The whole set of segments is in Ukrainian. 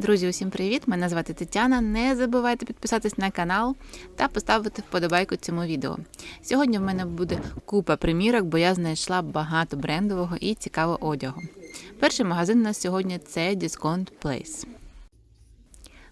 Друзі, усім привіт! Мене звати Тетяна. Не забувайте підписатись на канал та поставити вподобайку цьому відео. Сьогодні в мене буде купа примірок, бо я знайшла багато брендового і цікавого одягу. Перший магазин у нас сьогодні це Discount Place.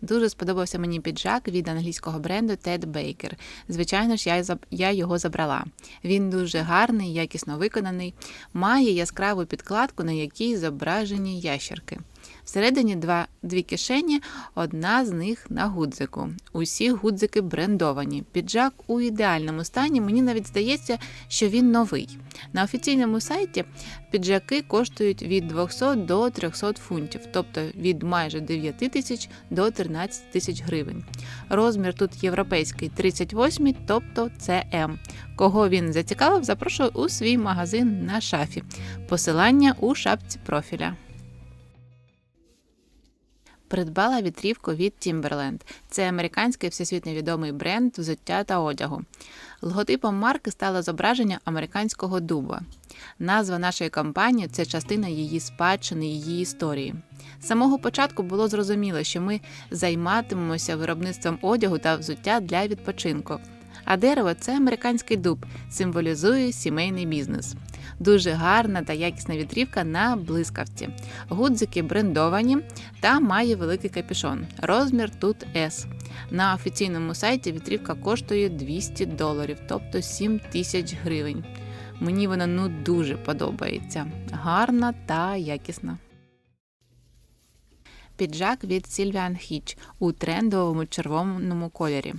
Дуже сподобався мені піджак від англійського бренду Ted Baker. Звичайно ж, я, його забрала. Він дуже гарний, якісно виконаний, має яскраву підкладку, на якій зображені ящерки. Всередині два, дві кишені, одна з них на гудзику. Усі гудзики брендовані. Піджак у ідеальному стані. Мені навіть здається, що він новий. На офіційному сайті піджаки коштують від 200 до 300 фунтів, тобто від майже 9 тисяч до 13 тисяч гривень. Розмір тут європейський 38, тобто це М. Кого він зацікавив, запрошую у свій магазин на шафі. Посилання у шапці профіля. Придбала вітрівку від Timberland. Це американський всесвітньо відомий бренд взуття та одягу. Логотипом марки стало зображення американського дуба. Назва нашої компанії це частина її спадщини, її історії. З самого початку було зрозуміло, що ми займатимемося виробництвом одягу та взуття для відпочинку. А дерево це американський дуб, символізує сімейний бізнес. Дуже гарна та якісна вітрівка на блискавці. Гудзики брендовані та має великий капюшон. Розмір тут S. На офіційному сайті вітрівка коштує 200 доларів, тобто 7 тисяч гривень. Мені вона ну дуже подобається. Гарна та якісна. Піджак від Sylvian Hitch у трендовому червоному кольорі.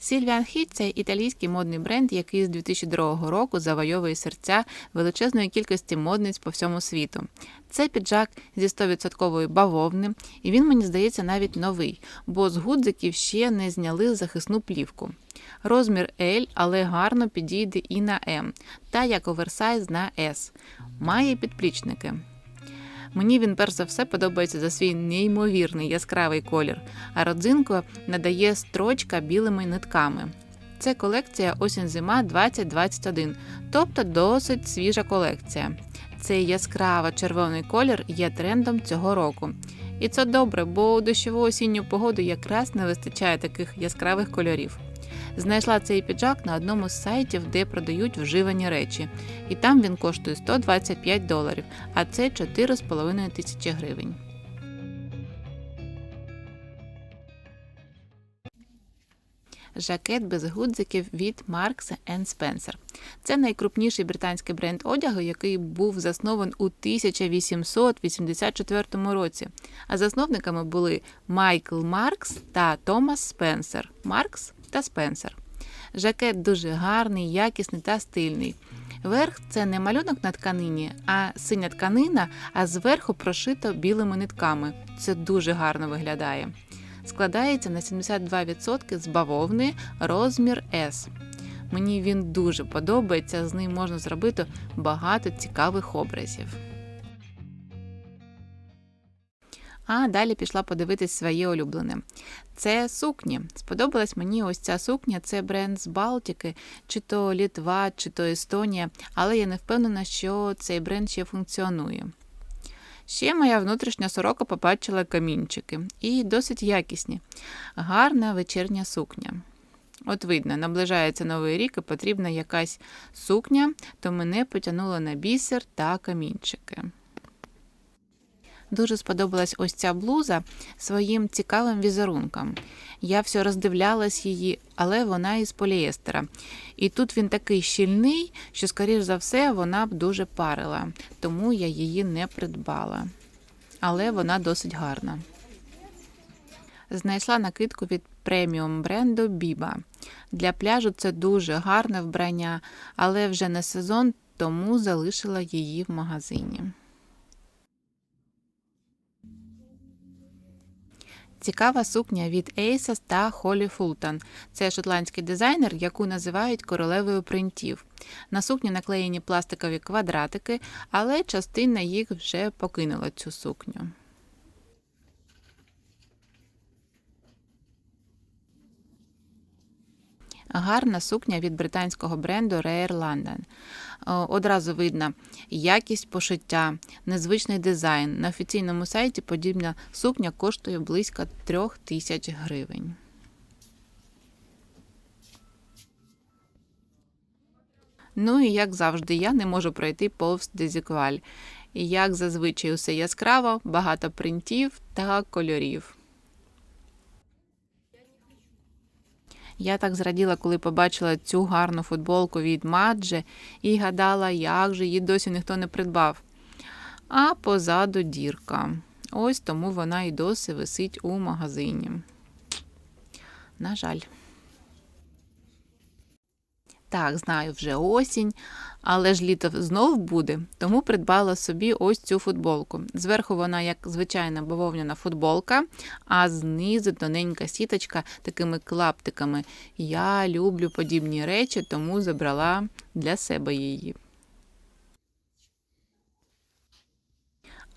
Sylvian Hitch – це італійський модний бренд, який з 2002 року завойовує серця величезної кількості модниць по всьому світу. Це піджак зі 100% бавовни, і він, мені здається, навіть новий, бо з гудзиків ще не зняли захисну плівку. Розмір L, але гарно підійде і на M, та як оверсайз на S. Має підплічники. Мені він перш за все подобається за свій неймовірний яскравий колір, а родзинку надає строчка білими нитками. Це колекція осінь-зима 2021, тобто досить свіжа колекція. Цей яскраво червоний колір є трендом цього року. І це добре, бо у дощову осінню погоду якраз не вистачає таких яскравих кольорів. Знайшла цей піджак на одному з сайтів, де продають вживані речі, і там він коштує 125 доларів, а це 4,5 тисячі гривень. Жакет без гудзиків від Marks Spencer. Це найкрупніший британський бренд одягу, який був заснований у 1884 році. А засновниками були Майкл Маркс та Томас Спенсер. Маркс та Спенсер. Жакет дуже гарний, якісний та стильний. Верх це не малюнок на тканині, а синя тканина, а зверху прошито білими нитками. Це дуже гарно виглядає. Складається на 72% з бавовни, розмір S. Мені він дуже подобається, з ним можна зробити багато цікавих образів. А далі пішла подивитись своє улюблене. Це сукні. Сподобалась мені ось ця сукня. Це бренд з Балтики, чи то Літва, чи то Естонія, але я не впевнена, що цей бренд ще функціонує. Ще моя внутрішня сорока побачила камінчики і досить якісні. Гарна вечірня сукня. От видно, наближається новий рік і потрібна якась сукня, то мене потягнуло на бісер та камінчики. Дуже сподобалась ось ця блуза своїм цікавим візерунком. Я все роздивлялась її, але вона із поліестера. І тут він такий щільний, що, скоріш за все, вона б дуже парила, тому я її не придбала. Але вона досить гарна. Знайшла накидку від преміум бренду Біба. Для пляжу це дуже гарне вбрання, але вже не сезон, тому залишила її в магазині. Цікава сукня від Asos та Холі Фултон. Це шотландський дизайнер, яку називають королевою принтів. На сукні наклеєні пластикові квадратики, але частина їх вже покинула цю сукню. Гарна сукня від британського бренду Rare London. Одразу видно якість пошиття, незвичний дизайн. На офіційному сайті подібна сукня коштує близько трьох тисяч гривень. Ну і як завжди, я не можу пройти повз дезікваль. Як зазвичай усе яскраво, багато принтів та кольорів. Я так зраділа, коли побачила цю гарну футболку від Мадже і гадала, як же її досі ніхто не придбав. А позаду дірка. Ось тому вона і досі висить у магазині. На жаль. Так, знаю, вже осінь, але ж літо знов буде, тому придбала собі ось цю футболку. Зверху вона, як звичайна бавовняна футболка, а знизу тоненька сіточка такими клаптиками. Я люблю подібні речі, тому забрала для себе її.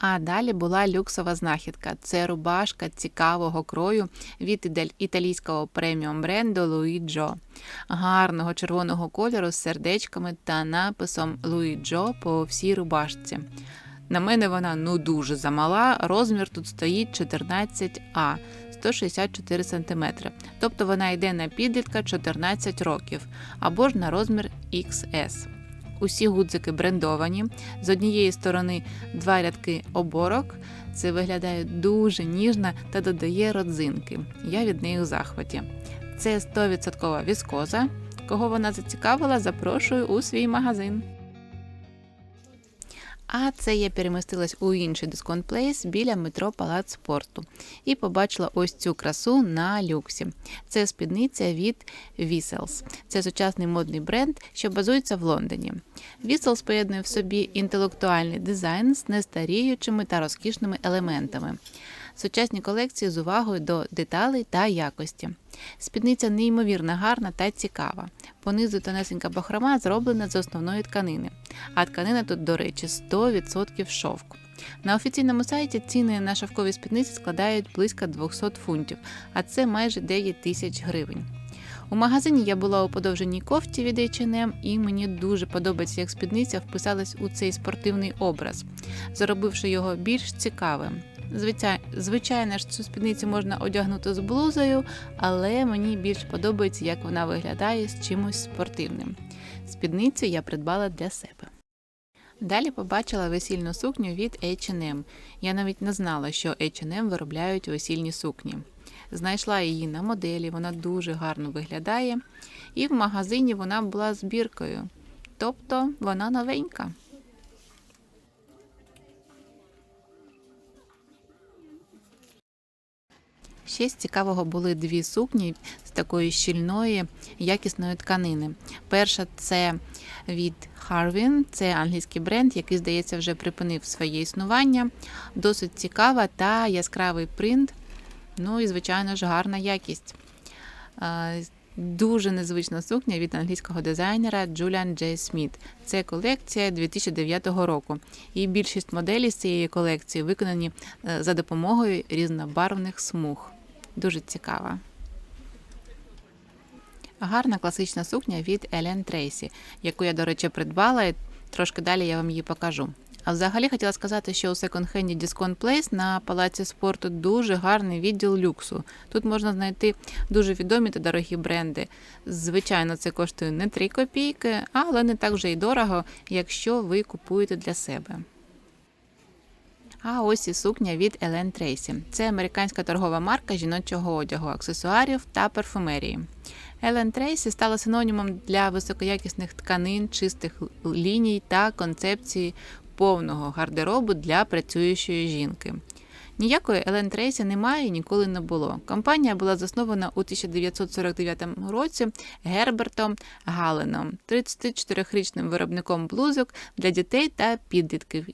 А далі була люксова знахідка. Це рубашка цікавого крою від італійського преміум бренду Louis Джо. Гарного червоного кольору з сердечками та написом Louis Джо по всій рубашці. На мене вона ну дуже замала. Розмір тут стоїть 14А. 164 см. Тобто вона йде на підлітка 14 років або ж на розмір XS. Усі гудзики брендовані. З однієї сторони два рядки оборок. Це виглядає дуже ніжно та додає родзинки. Я від неї у захваті. Це 100% віскоза. Кого вона зацікавила, запрошую у свій магазин. А це я перемістилась у інший дисконт плейс біля метро Палац спорту і побачила ось цю красу на люксі. Це спідниця від Віселс. Це сучасний модний бренд, що базується в Лондоні. Віселс поєднує в собі інтелектуальний дизайн з нестаріючими та розкішними елементами. Сучасні колекції з увагою до деталей та якості. Спідниця неймовірно гарна та цікава. Понизу тонесенька бахрома зроблена з основної тканини, а тканина тут, до речі, 100% шовку. На офіційному сайті ціни на шовкові спідниці складають близько 200 фунтів, а це майже 9 тисяч гривень. У магазині я була у подовженій кофті від H&M і мені дуже подобається, як спідниця вписалась у цей спортивний образ, зробивши його більш цікавим. Звичайно ж, цю спідницю можна одягнути з блузою, але мені більш подобається, як вона виглядає з чимось спортивним. Спідницю я придбала для себе. Далі побачила весільну сукню від H&M. Я навіть не знала, що H&M виробляють весільні сукні. Знайшла її на моделі, вона дуже гарно виглядає, і в магазині вона була збіркою, тобто вона новенька. Ще з цікавого були дві сукні з такої щільної, якісної тканини. Перша це від Harvin, це англійський бренд, який, здається, вже припинив своє існування. Досить цікава та яскравий принт. Ну і, звичайно ж, гарна якість. Дуже незвична сукня від англійського дизайнера Julian J. Smith. Це колекція 2009 року. І більшість моделей з цієї колекції виконані е, за допомогою різнобарвних смуг. Дуже цікава. Гарна класична сукня від Елен Трейсі, яку я, до речі, придбала, і трошки далі я вам її покажу. А взагалі хотіла сказати, що у секонд-хенді Discount Place на палаці спорту дуже гарний відділ люксу. Тут можна знайти дуже відомі та дорогі бренди. Звичайно, це коштує не 3 копійки, але не так вже й дорого, якщо ви купуєте для себе. А ось і сукня від Елен Трейсі. Це американська торгова марка жіночого одягу, аксесуарів та парфумерії. Елен Трейсі стала синонімом для високоякісних тканин, чистих ліній та концепції повного гардеробу для працюючої жінки. Ніякої Елен Трейсі немає і ніколи не було. Компанія була заснована у 1949 році Гербертом Галеном, 34-річним виробником блузок для дітей та підлітків,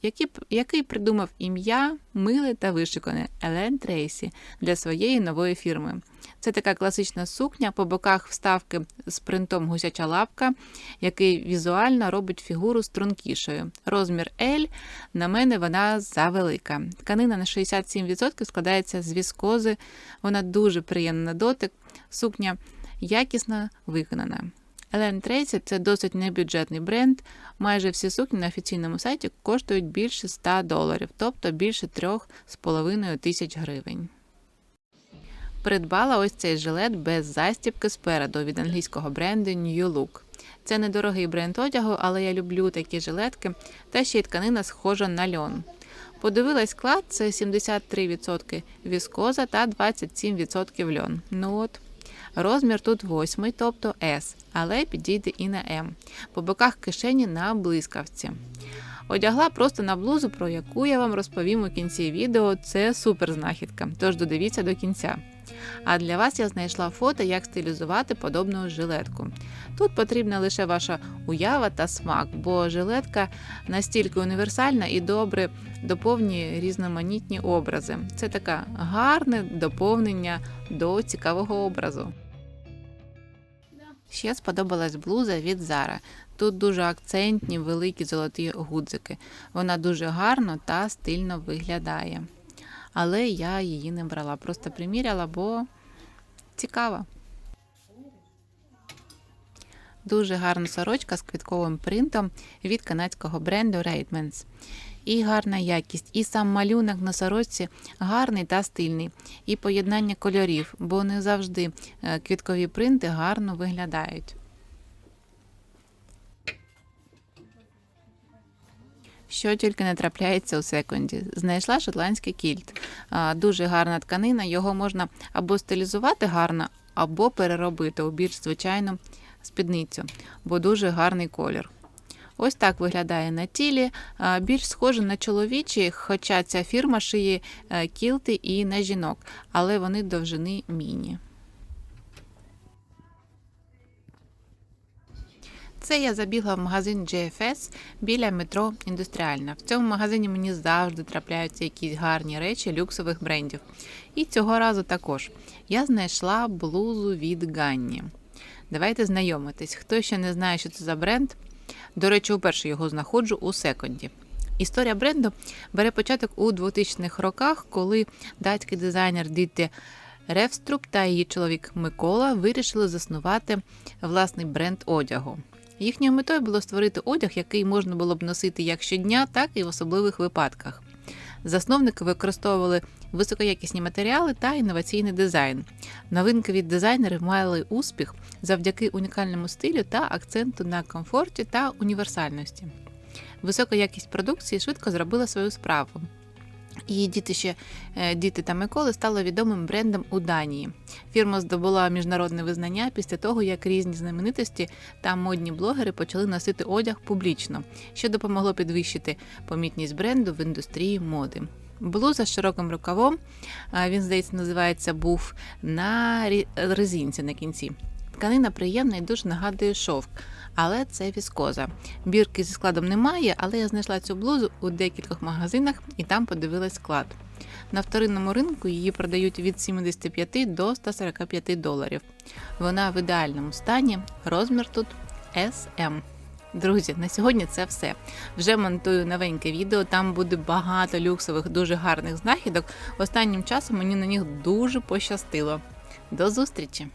який придумав ім'я миле та вишикане Елен Трейсі для своєї нової фірми. Це така класична сукня, по боках вставки з принтом гусяча лапка, який візуально робить фігуру стрункішою. Розмір L, на мене вона завелика. Тканина на 67% складається з віскози, вона дуже приємна на дотик, сукня якісно виконана. Елен Трейсі це досить небюджетний бренд. Майже всі сукні на офіційному сайті коштують більше 100 доларів, тобто більше 3,5 тисяч гривень. Придбала ось цей жилет без застібки спереду від англійського бренду New Look. Це недорогий бренд одягу, але я люблю такі жилетки, та ще й тканина схожа на льон. Подивилась склад, це 73% віскоза та 27% льон. Ну от. Розмір тут восьмий, тобто S, але підійде і на М. По боках кишені на блискавці. Одягла просто на блузу, про яку я вам розповім у кінці відео. Це супер знахідка, тож додивіться до кінця. А для вас я знайшла фото, як стилізувати подобну жилетку. Тут потрібна лише ваша уява та смак, бо жилетка настільки універсальна і добре доповнює різноманітні образи. Це таке гарне доповнення до цікавого образу. Ще сподобалась блуза від Zara. Тут дуже акцентні великі золоті гудзики. Вона дуже гарно та стильно виглядає. Але я її не брала, просто приміряла, бо цікава. Дуже гарна сорочка з квітковим принтом від канадського бренду Raidmans. І гарна якість, і сам малюнок на сорочці гарний та стильний, і поєднання кольорів, бо не завжди е, квіткові принти гарно виглядають. Що тільки не трапляється у секунді. Знайшла шотландський кільт. Дуже гарна тканина, його можна або стилізувати гарно, або переробити у більш звичайну спідницю, бо дуже гарний колір. Ось так виглядає на тілі, більш схоже на чоловічі, хоча ця фірма шиє е, кілти і на жінок, але вони довжини міні. Це я забігла в магазин GFS біля метро Індустріальна. В цьому магазині мені завжди трапляються якісь гарні речі люксових брендів. І цього разу також я знайшла блузу від Ганні. Давайте знайомитись. Хто ще не знає, що це за бренд? До речі, уперше його знаходжу у секонді. Історія бренду бере початок у 2000-х роках, коли датський дизайнер Діти Ревструб та її чоловік Микола вирішили заснувати власний бренд одягу. Їхньою метою було створити одяг, який можна було б носити як щодня, так і в особливих випадках. Засновники використовували високоякісні матеріали та інноваційний дизайн. Новинки від дизайнерів мали успіх завдяки унікальному стилю та акценту на комфорті та універсальності. Висока якість продукції швидко зробила свою справу. Її дітище е, діти та Миколи стало відомим брендом у Данії. Фірма здобула міжнародне визнання після того, як різні знаменитості та модні блогери почали носити одяг публічно, що допомогло підвищити помітність бренду в індустрії моди. Блуза з широким рукавом, він, здається, називається був на резинці на кінці. Тканина приємна і дуже нагадує шовк, але це віскоза. Бірки зі складом немає, але я знайшла цю блузу у декількох магазинах і там подивилась склад. На вторинному ринку її продають від 75 до 145 доларів. Вона в ідеальному стані, розмір тут SM. Друзі, на сьогодні це все. Вже монтую новеньке відео. Там буде багато люксових, дуже гарних знахідок. Останнім часом мені на них дуже пощастило. До зустрічі!